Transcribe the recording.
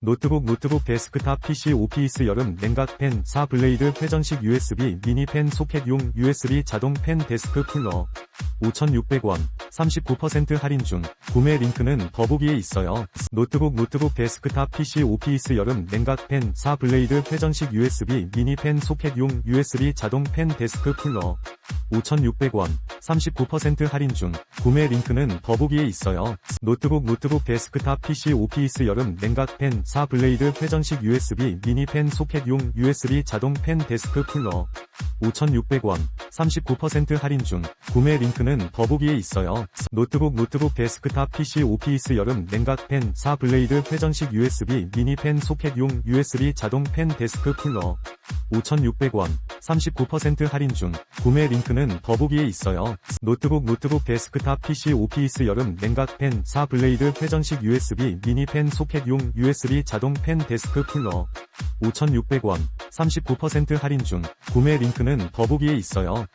노트북 노트북 데스크탑 PC 오피스 여름 냉각 팬4 블레이드 회전식 USB 미니 팬 소켓용 USB 자동 팬 데스크 쿨러. 5,600원 39% 할인 중. 구매 링크는 더보기에 있어요. 노트북 노트북 데스크탑 PC 오피스 여름 냉각 팬4 블레이드 회전식 USB 미니 팬 소켓용 USB 자동 팬 데스크 쿨러. 5,600원 39% 할인 중 구매 링크는 더보기에 있어요. 노트북 노트북 데스크탑 PC 오피스 여름 냉각 팬4 블레이드 회전식 USB 미니 팬 소켓용 USB 자동 팬 데스크 쿨러 5,600원 39% 할인 중 구매 링크는 더보기에 있어요. 노트북 노트북 데스크탑 PC 오피스 여름 냉각 팬4 블레이드 회전식 USB 미니 팬 소켓용 USB 자동 팬 데스크 쿨러 5,600원 39% 할인 중 구매 링크는 더보기에 있어요. 노트북 노트북 데스크탑 PC 오피스 여름 냉각 팬4 블레이드 회전식 USB 미니 팬 소켓용 USB 자동 팬 데스크 쿨러 5,600원 39% 할인 중 구매 링크는 더보기에 있어요.